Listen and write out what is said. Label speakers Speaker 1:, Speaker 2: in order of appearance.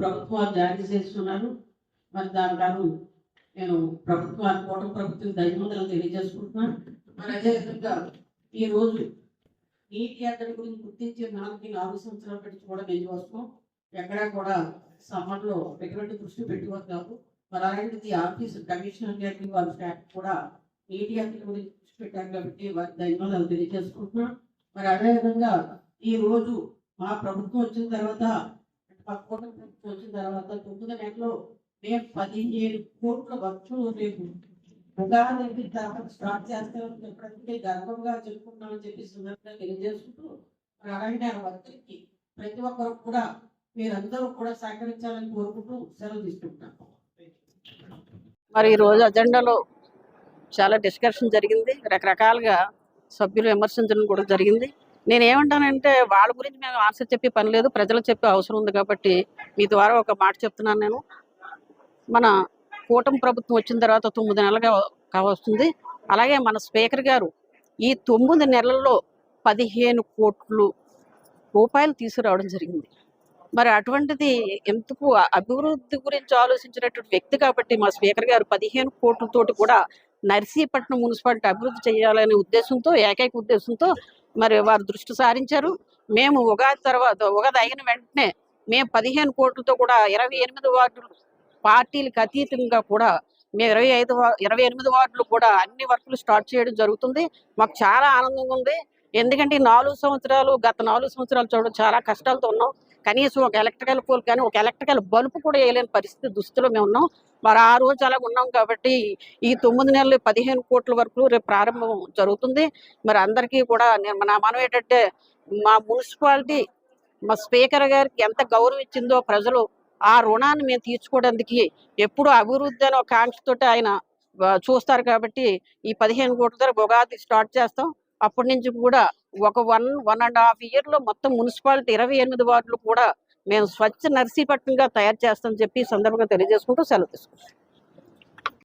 Speaker 1: ప్రభుత్వాలు జారీ చేస్తున్నారు మరి దాని గాను నేను ప్రభుత్వాన్ని కోట ప్రభుత్వం ధన్యవాదాలు తెలియజేసుకుంటున్నాను. మరి అదేవిధంగా ఈ రోజు నీటి అద్దడి గురించి గుర్తించి నాలుగు నాలుగు సంవత్సరాల పెట్టి కూడా మేము చూస్తాం ఎక్కడా కూడా సమ్మర్లో ఎటువంటి దృష్టి పెట్టుకోరు కాదు. మరి అలాంటిది ఆఫీస్ కమిషనర్ గారికి వారి స్టాఫ్ కూడా నీటి అద్దడి గురించి దృష్టి పెట్టారు కాబట్టి వారి ధన్యవాదాలు తెలియజేసుకుంటున్నాం మరి అదేవిధంగా ఈ రోజు మా ప్రభుత్వం వచ్చిన తర్వాత మా వచ్చిన తర్వాత తొమ్మిది నెలలో మేము పదిహేడు కోట్ల వర్షం రేపు ఉగాది తర్వాత స్టార్ట్ చేస్తే ఎప్పుడంటే గర్వంగా చెప్పుకున్నామని చెప్పి సందర్భంగా తెలియజేసుకుంటూ మరి అలాగే వర్తకి ప్రతి ఒక్కరు కూడా మీరందరూ కూడా సహకరించాలని కోరుకుంటూ సెలవు తీసుకుంటున్నాను
Speaker 2: మరి ఈ రోజు అజెండాలో చాలా డిస్కషన్ జరిగింది. రకరకాలుగా సభ్యులు విమర్శించడం కూడా జరిగింది. నేను ఏమంటానంటే వాళ్ళ గురించి మేము ఆన్సర్ చెప్పే పని లేదు ప్రజలకు చెప్పే అవసరం ఉంది కాబట్టి మీ ద్వారా ఒక మాట చెప్తున్నాను నేను. మన కూటమి ప్రభుత్వం వచ్చిన తర్వాత తొమ్మిది నెలలుగా కావస్తుంది అలాగే మన స్పీకర్ గారు ఈ తొమ్మిది నెలల్లో పదిహేను కోట్లు రూపాయలు తీసుకురావడం జరిగింది. మరి అటువంటిది ఎందుకు అభివృద్ధి గురించి ఆలోచించినటువంటి వ్యక్తి కాబట్టి మా స్పీకర్ గారు పదిహేను కోట్లతోటి కూడా నర్సీపట్నం మున్సిపాలిటీ అభివృద్ధి చేయాలనే ఉద్దేశంతో ఏకైక ఉద్దేశంతో మరి వారు దృష్టి సారించారు. మేము ఉగాది తర్వాత ఉగాది అయిన వెంటనే మేము పదిహేను కోట్లతో కూడా ఇరవై ఎనిమిది వార్డులు పార్టీలకు అతీతంగా కూడా మేము ఇరవై ఐదు ఇరవై ఎనిమిది వార్డులు కూడా అన్ని వర్కులు స్టార్ట్ చేయడం జరుగుతుంది. మాకు చాలా ఆనందంగా ఉంది. ఎందుకంటే నాలుగు సంవత్సరాలు గత నాలుగు సంవత్సరాలు చూడడం చాలా కష్టాలతో ఉన్నాం. కనీసం ఒక ఎలక్ట్రికల్ పోల్ కానీ ఒక ఎలక్ట్రికల్ బల్బు కూడా వేయలేని పరిస్థితి దుస్థితిలో మేము ఉన్నాం. మరి ఆ రోజు అలా ఉన్నాం కాబట్టి ఈ తొమ్మిది నెలలు పదిహేను కోట్ల వరకు రేపు ప్రారంభం జరుగుతుంది. మరి అందరికీ కూడా నేను నా మనం ఏంటంటే మా మున్సిపాలిటీ మా స్పీకర్ గారికి ఎంత గౌరవం ఇచ్చిందో ప్రజలు ఆ రుణాన్ని మేము తీర్చుకోవడానికి ఎప్పుడు అభివృద్ధి అనే ఒక ఆంక్షతోటి ఆయన చూస్తారు కాబట్టి ఈ పదిహేను కోట్ల ధర ఉగాది స్టార్ట్ చేస్తాం. అప్పటి నుంచి కూడా ఒక వన్ వన్ అండ్ హాఫ్ ఇయర్లో మొత్తం మున్సిపాలిటీ ఇరవై ఎనిమిది వార్డులు కూడా మేము స్వచ్ఛ నర్సీపట్నంగా తయారు చేస్తామని చెప్పి సందర్భంగా తెలియజేసుకుంటూ సెలవు తీసుకుంటాం